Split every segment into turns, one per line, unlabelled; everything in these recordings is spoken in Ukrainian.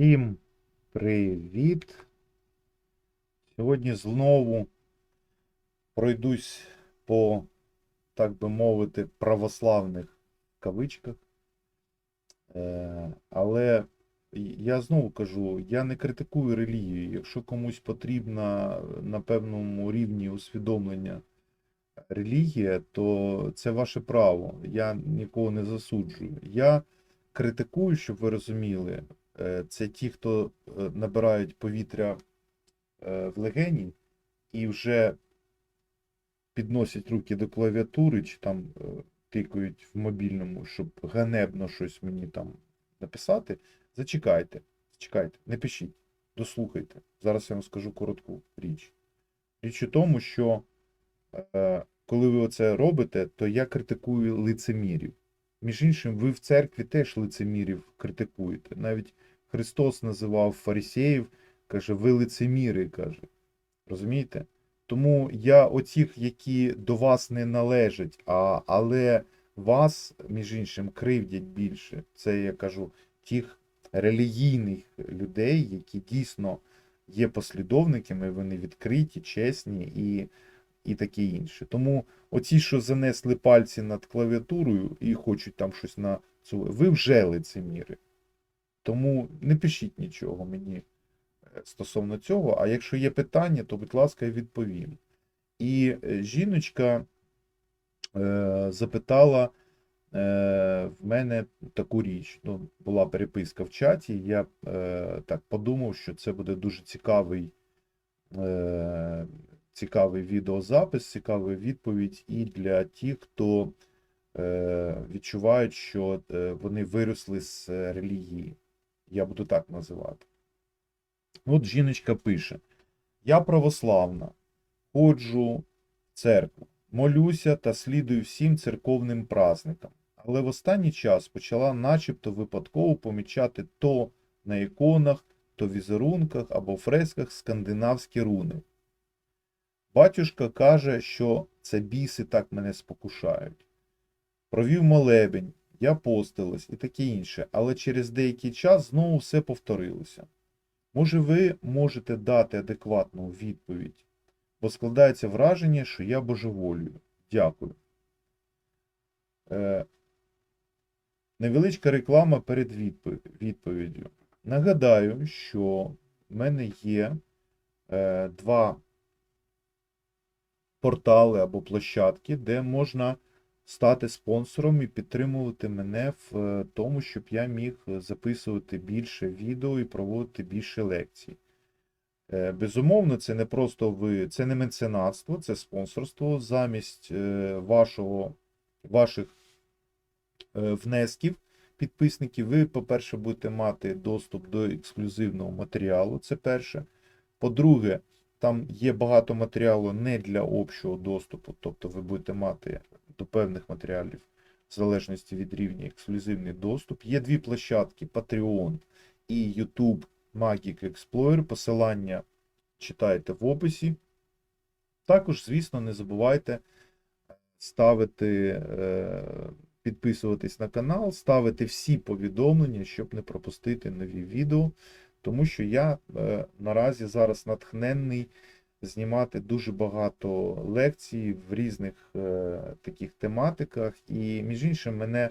Всім привіт! Сьогодні знову пройдусь по, так би мовити, православних кавичках. Е, але я знову кажу, я не критикую релігію. Якщо комусь потрібна на певному рівні усвідомлення релігія, то це ваше право. Я нікого не засуджую. Я критикую, щоб ви розуміли, це ті, хто е, набирають повітря е, в легені і вже підносять руки до клавіатури чи там е, тикають в мобільному, щоб ганебно щось мені там написати. Зачекайте, зачекайте, не пишіть, дослухайте. Зараз я вам скажу коротку річ. Річ у тому, що е, коли ви оце робите, то я критикую лицемірів. Між іншим, ви в церкві теж лицемірів критикуєте. Навіть Христос називав фарисеїв, каже, ви лицеміри, каже. Розумієте? Тому я оцих, які до вас не належать, а, але вас, між іншим, кривдять більше. Це я кажу тих релігійних людей, які дійсно є послідовниками, вони відкриті, чесні і, і таке інше. Тому оці, що занесли пальці над клавіатурою і хочуть там щось на цю, ви вже лицеміри. Тому не пишіть нічого мені е, стосовно цього. А якщо є питання, то, будь ласка, я відповім. І е, жіночка е, запитала е, в мене таку річ. Ну, була переписка в чаті. Я е, так подумав, що це буде дуже цікавий, е, цікавий відеозапис, цікава відповідь і для тих, хто е, відчувають, що е, вони виросли з релігії. Я буду так називати. От жіночка пише: Я православна, ходжу в церкву, молюся та слідую всім церковним праздникам, але в останній час почала начебто випадково помічати то на іконах, то візерунках або фресках скандинавські руни. Батюшка каже, що це біси так мене спокушають. Провів молебень, я постилась і таке інше, але через деякий час знову все повторилося. Може, ви можете дати адекватну відповідь, бо складається враження, що я божеволюю. Дякую. Е, невеличка реклама перед відповіддю. Нагадаю, що в мене є е, два портали або площадки, де можна стати спонсором і підтримувати мене в е, тому, щоб я міг записувати більше відео і проводити більше лекцій. Е, Безумовно, це не просто ви, це не меценатство, це спонсорство замість е, вашого, ваших е, внесків, підписників. Ви, по-перше, будете мати доступ до ексклюзивного матеріалу. Це перше. По-друге, там є багато матеріалу не для общого доступу, тобто ви будете мати до певних матеріалів, в залежності від рівня, ексклюзивний доступ. Є дві площадки: Patreon і YouTube Magic Explorer. Посилання читайте в описі. Також, звісно, не забувайте ставити, е, підписуватись на канал, ставити всі повідомлення, щоб не пропустити нові відео. Тому що я е, наразі зараз натхненний знімати дуже багато лекцій в різних е, таких тематиках. І, між іншим, мене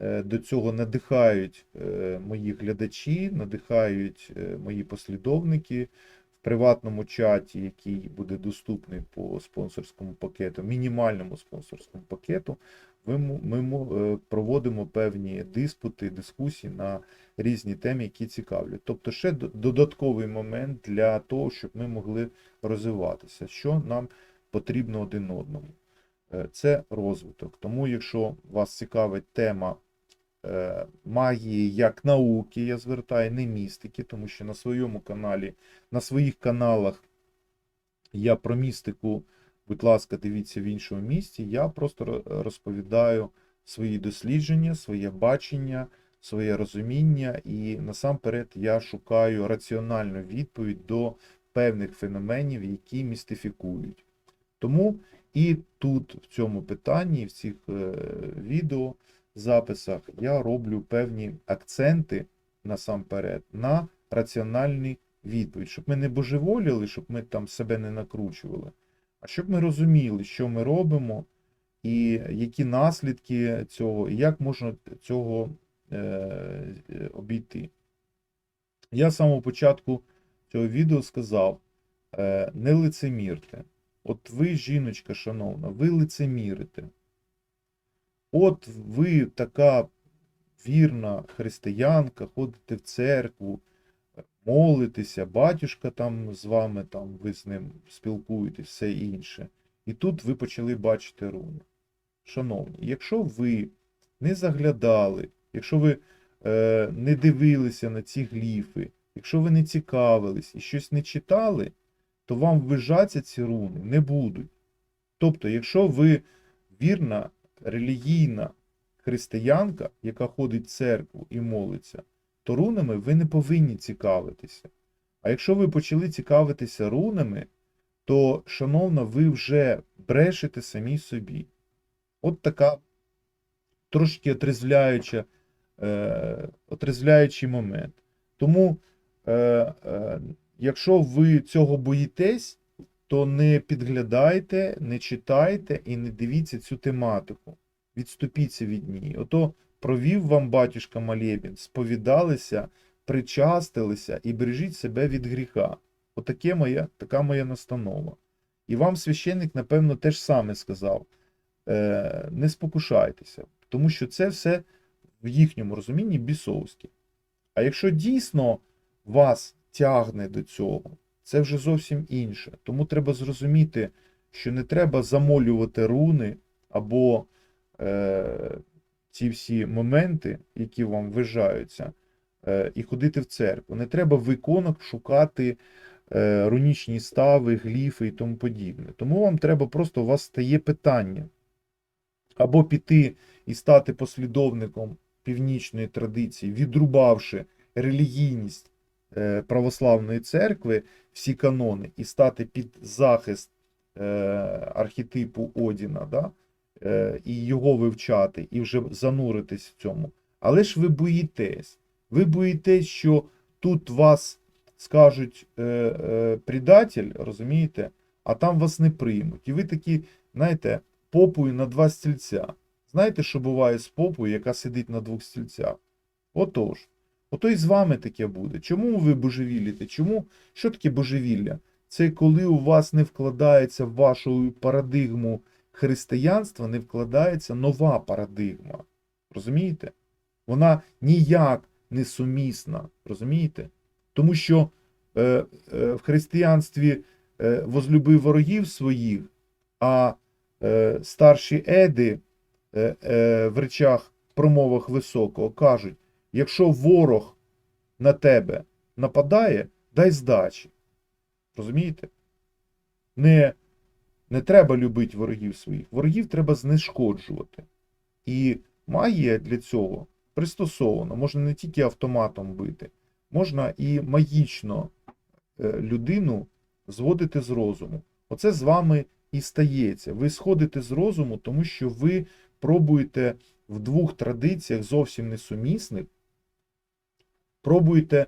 е, до цього надихають е, мої глядачі, надихають е, мої послідовники приватному чаті, який буде доступний по спонсорському пакету, мінімальному спонсорському пакету. Ми е, проводимо певні диспути, дискусії на різні теми, які цікавлять. Тобто ще додатковий момент для того, щоб ми могли розвиватися, що нам потрібно один одному. Е, Це розвиток. Тому, якщо вас цікавить тема магії як науки, я звертаю, не містики, тому що на своєму каналі, на своїх каналах я про містику, будь ласка, дивіться в іншому місці. Я просто розповідаю свої дослідження, своє бачення, своє розуміння, і насамперед я шукаю раціональну відповідь до певних феноменів, які містифікують. Тому і тут, в цьому питанні, в цих е, відео записах, я роблю певні акценти насамперед на раціональну відповідь, щоб ми не божеволіли, щоб ми там себе не накручували, а щоб ми розуміли, що ми робимо, і які наслідки цього, і як можна цього е, обійти. Я з самого початку цього відео сказав: е, не лицемірте. От ви, жіночка, шановна, ви лицемірите. От ви така вірна християнка, ходите в церкву, молитеся, батюшка там з вами, там, ви з ним спілкуєтесь, все інше. І тут ви почали бачити руни. Шановні, якщо ви не заглядали, якщо ви е, не дивилися на ці гліфи, якщо ви не цікавились і щось не читали, то вам ввижаться ці руни не будуть. Тобто, якщо ви вірна релігійна християнка, яка ходить в церкву і молиться, то рунами ви не повинні цікавитися. А якщо ви почали цікавитися рунами, то, шановна, ви вже брешете самі собі. От така трошки отрезвляюча, е, отрезвляючий момент. Тому, е, е, якщо ви цього боїтесь, то не підглядайте, не читайте і не дивіться цю тематику. Відступіться від неї. Ото провів вам батюшка Малєбін, сповідалися, причастилися і бережіть себе від гріха. Отаке моя, така моя настанова. І вам священник, напевно, теж саме сказав: е, не спокушайтеся, тому що це все в їхньому розумінні бісовське. А якщо дійсно вас тягне до цього, це вже зовсім інше. Тому треба зрозуміти, що не треба замолювати руни або е, ці всі моменти, які вам вважаються, е, і ходити в церкву. Не треба в іконах шукати е, рунічні стави, гліфи і тому подібне. Тому вам треба просто у вас стає питання. Або піти і стати послідовником північної традиції, відрубавши релігійність православної церкви, всі канони, і стати під захист е, архетипу Одіна, да? е, і його вивчати, і вже зануритись в цьому. Але ж ви боїтесь. Ви боїтесь, що тут вас скажуть е, е, предатель, розумієте, а там вас не приймуть. І ви такі, знаєте, попою на два стільця. Знаєте, що буває з попою, яка сидить на двох стільцях? Отож, ото і з вами таке буде. Чому ви божевіліте? Чому? Що таке божевілля? Це коли у вас не вкладається в вашу парадигму християнства, не вкладається нова парадигма. Розумієте? Вона ніяк не сумісна. Розумієте? Тому що е, е, в християнстві е, возлюби ворогів своїх, а е, старші еди е, е, в речах промовах високого кажуть: якщо ворог на тебе нападає, дай здачі. Розумієте? Не, не треба любити ворогів своїх. Ворогів треба знешкоджувати. І магія для цього пристосована. Можна не тільки автоматом бити, можна і магічно е, людину зводити з розуму. Оце з вами і стається. Ви сходите з розуму, тому що ви пробуєте в двох традиціях зовсім несумісних, пробуєте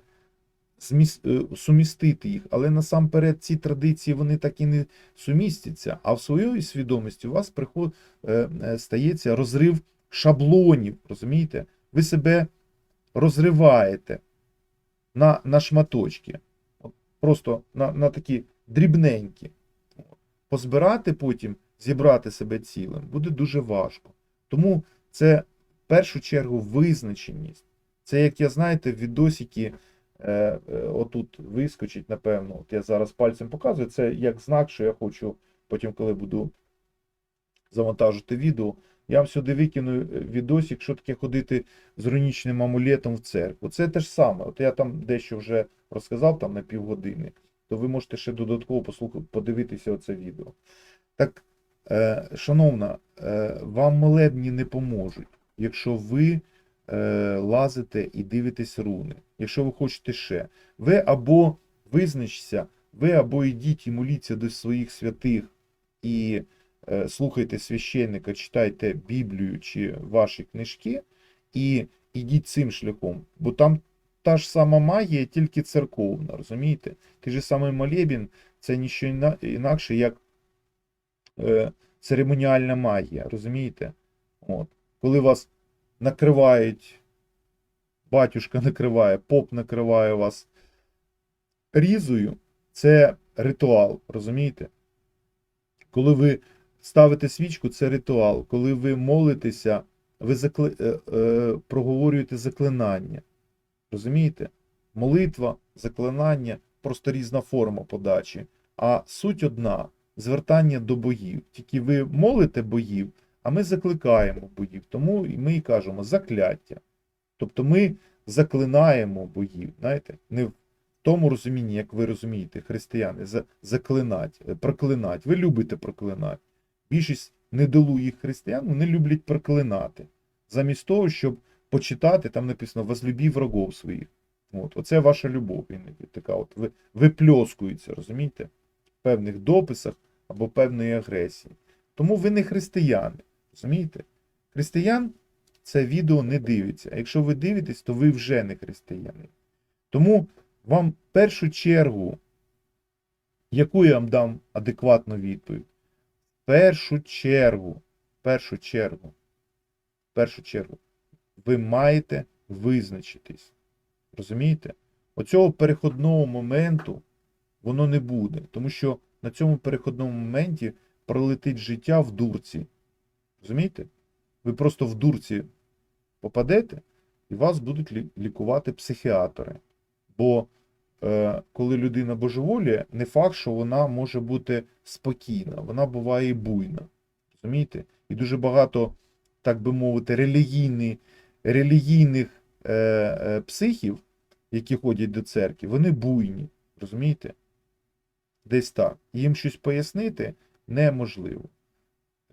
зміс- е, сумістити їх, але насамперед ці традиції вони так і не сумістяться. А в своїй свідомості у вас приход, е, е, стається розрив шаблонів. Розумієте? Ви себе розриваєте на, на шматочки. Просто на, на такі дрібненькі. Позбирати потім, зібрати себе цілим буде дуже важко. Тому це в першу чергу визначеність. Це, як я знаєте, відосики е, е, отут вискочить, напевно. От я зараз пальцем показую. Це як знак, що я хочу потім, коли буду завантажити відео, я вам сюди викину е, відосик, що таке ходити з рунічним амулетом в церкву. Це те ж саме. От я там дещо вже розказав там на півгодини, то ви можете ще додатково послухати, подивитися оце відео. Так, е, шановна, е, вам молебні не поможуть, якщо ви лазите і дивитесь руни. Якщо ви хочете ще, ви або визначтеся, ви або йдіть і моліться до своїх святих і е, слухайте священника, читайте Біблію чи ваші книжки, і ідіть цим шляхом, бо там та ж сама магія, тільки церковна, розумієте? Той же самий молебін це ніщо інакше, як е, церемоніальна магія, розумієте? От. Коли вас накривають, батюшка накриває, поп накриває вас різою, це ритуал, розумієте? Коли ви ставите свічку, це ритуал. Коли ви молитеся, ви закли... е, е, проговорюєте заклинання. Розумієте? Молитва, заклинання просто різна форма подачі. А суть одна звертання до богів. Тільки ви молите богів, а ми закликаємо богів. Тому ми і кажемо закляття. Тобто ми заклинаємо богів, знаєте, не в тому розумінні, як ви розумієте, християни, заклинать, е, проклинать. Ви любите проклинати. Більшість недолугих християн вони люблять проклинати. Замість того, щоб почитати, там написано возлюбі врагов своїх. От, оце ваша любов. іноді така от ви, випльоскується, розумієте? В певних дописах або певної агресії. Тому ви не християни. Розумієте? Християн це відео не дивиться. А якщо ви дивитесь, то ви вже не християни. Тому вам в першу чергу, яку я вам дам адекватну відповідь? В першу чергу, в першу чергу, в першу чергу, ви маєте визначитись. Розумієте? Оцього переходного моменту воно не буде. Тому що на цьому переходному моменті пролетить життя в дурці. Розумієте? Ви просто в дурці попадете, і вас будуть лі- лікувати психіатри. Бо е, коли людина божеволіє, не факт, що вона може бути спокійна, вона буває і буйна. Розумієте? І дуже багато, так би мовити, релігійні, релігійних е, е, психів, які ходять до церкви, вони буйні. Розумієте? Десь так. Їм щось пояснити неможливо.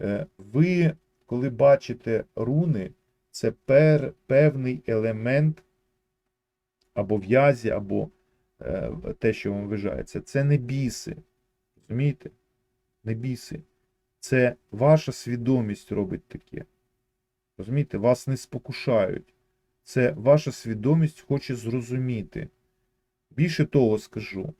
Е, Ви, коли бачите руни, це пер, певний елемент або в'язі, або е, те, що вам вважається. Це не біси. Розумієте? Не біси. Це ваша свідомість робить таке. Розумієте, вас не спокушають. Це ваша свідомість хоче зрозуміти. Більше того скажу.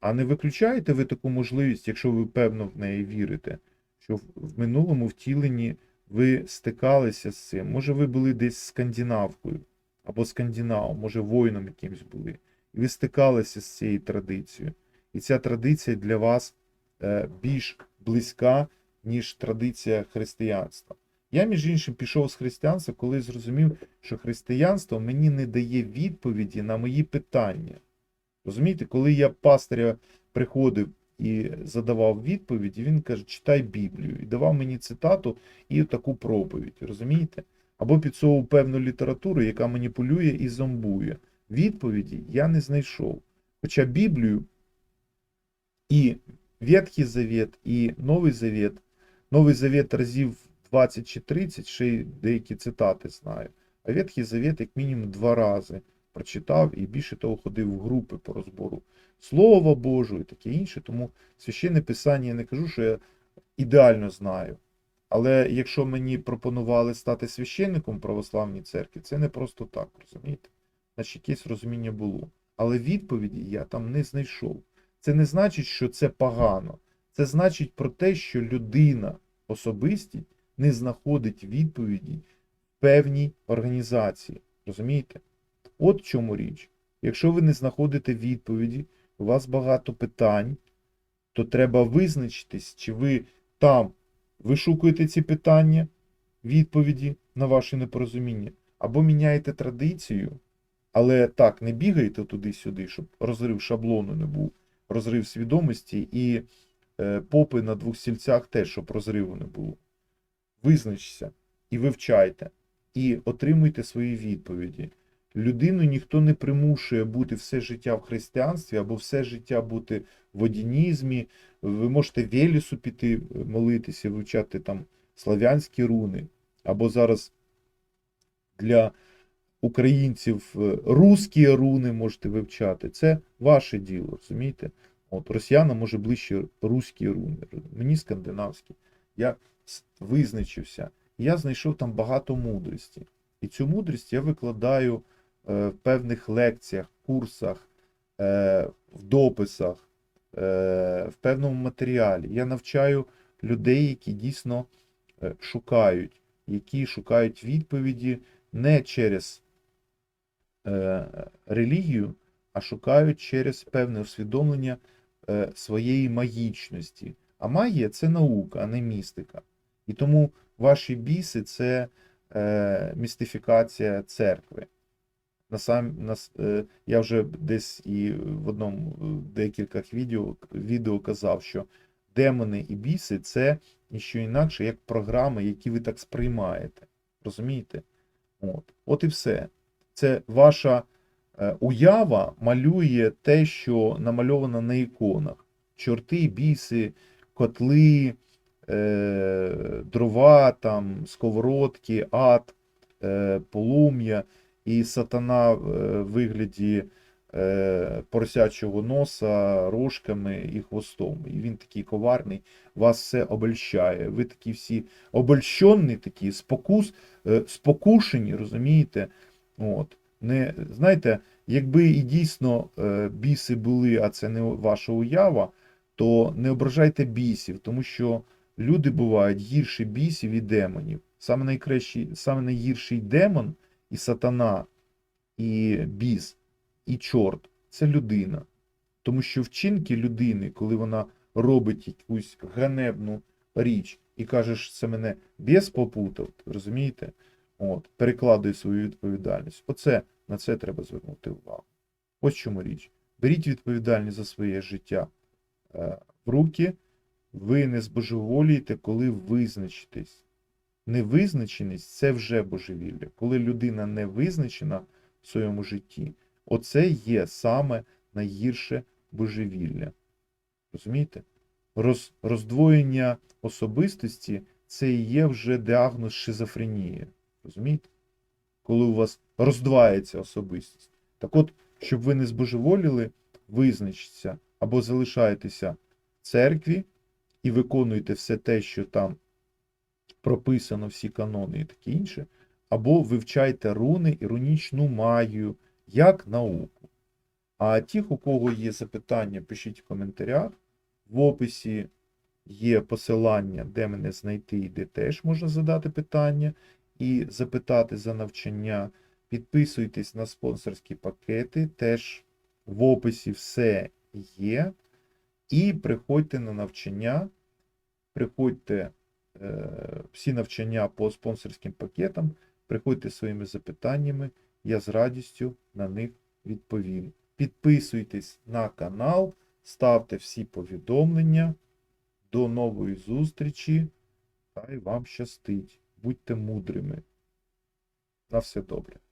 А не виключаєте ви таку можливість, якщо ви певно в неї вірите, що в- минулому втіленні ви стикалися з цим. Може, ви були десь скандинавкою або скандинавом, може, воїном якимсь були. І ви стикалися з цією традицією. І ця традиція для вас е, більш близька, ніж традиція християнства. Я, між іншим, пішов з християнства, коли зрозумів, що християнство мені не дає відповіді на мої питання. Розумієте, коли я пастиря приходив і задавав відповіді, він каже, читай Біблію. І давав мені цитату і таку проповідь. Розумієте? Або підсовував певну літературу, яка маніпулює і зомбує. Відповіді я не знайшов. Хоча Біблію і Ветхий Завет, і Новий Завет, Новий Завет разів 20 чи 30, ще й деякі цитати знаю. А Ветхий Завет, як мінімум, два рази прочитав і більше того ходив в групи по розбору Слова Божого і таке інше. Тому священне писання я не кажу, що я ідеально знаю. Але якщо мені пропонували стати священником православній церкві, це не просто так, розумієте? Значить, якесь розуміння було. Але відповіді я там не знайшов. Це не значить, що це погано. Це значить про те, що людина особистість не знаходить відповіді в певній організації. Розумієте? От в чому річ. Якщо ви не знаходите відповіді, у вас багато питань, то треба визначитись, чи ви там вишукуєте ці питання, відповіді на ваші непорозуміння, або міняєте традицію, але так, не бігайте туди-сюди, щоб розрив шаблону не був, розрив свідомості і е, попи на двох стільцях теж, щоб розриву не було. Визначся і вивчайте, і отримуйте свої відповіді. Людину ніхто не примушує бути все життя в християнстві або все життя бути в одінізмі. Ви можете в Елісу піти молитися, вивчати там славянські руни, або зараз для українців е, русські руни можете вивчати. Це ваше діло, розумієте? От росіянам може ближче руські руни, мені скандинавські. Я визначився. Я знайшов там багато мудрості. І цю мудрість я викладаю е, в певних лекціях, курсах, е, в дописах, е, в певному матеріалі. Я навчаю людей, які дійсно е, шукають, які шукають відповіді не через е, релігію, а шукають через певне усвідомлення е, своєї магічності. А магія це наука, а не містика. І тому ваші біси це е, містифікація церкви. На сам, на, е, я вже десь і в одному в декількох відео, відео казав, що демони і біси це ніщо інакше, як програми, які ви так сприймаєте. Розумієте? От, От і все. Це ваша е, уява малює те, що намальовано на іконах. Чорти, біси, котли, е, дрова, там, сковородки, ад, е, полум'я і сатана в е, вигляді е, поросячого носа, рожками і хвостом. І він такий коварний, вас все обольщає. Ви такі всі обольщені, такі спокус, е, спокушені, розумієте? От. Не, знаєте, якби і дійсно біси були, а це не ваша уява, то не ображайте бісів, тому що люди бувають гірші бісів і демонів. Саме найкращий, саме найгірший демон і сатана, і біс, і чорт це людина. Тому що вчинки людини, коли вона робить якусь ганебну річ і каже, що це мене біс попутав, розумієте? От, перекладує свою відповідальність. Оце на це треба звернути увагу. Ось чому річ. Беріть відповідальність за своє життя е, в руки, ви не збожеволієте, коли визначитесь. Невизначеність це вже божевілля. Коли людина не визначена в своєму житті, оце є саме найгірше божевілля. Розумієте? Роз, роздвоєння особистості це і є вже діагноз шизофренії. Розумієте? Коли у вас роздвається особистість. Так от, щоб ви не збожеволіли, визначіться або залишаєтеся в церкві і виконуєте все те, що там прописано, всі канони і таке інше, або вивчайте руни і рунічну магію як науку. А ті, у кого є запитання, пишіть в коментарях. В описі є посилання, де мене знайти і де теж можна задати питання і запитати за навчання. Підписуйтесь на спонсорські пакети, теж в описі все є. І приходьте на навчання, приходьте всі навчання по спонсорським пакетам, приходьте своїми запитаннями, я з радістю на них відповім. Підписуйтесь на канал, ставте всі повідомлення. До нової зустрічі. Хай вам щастить. Будьте мудрими. На все добре.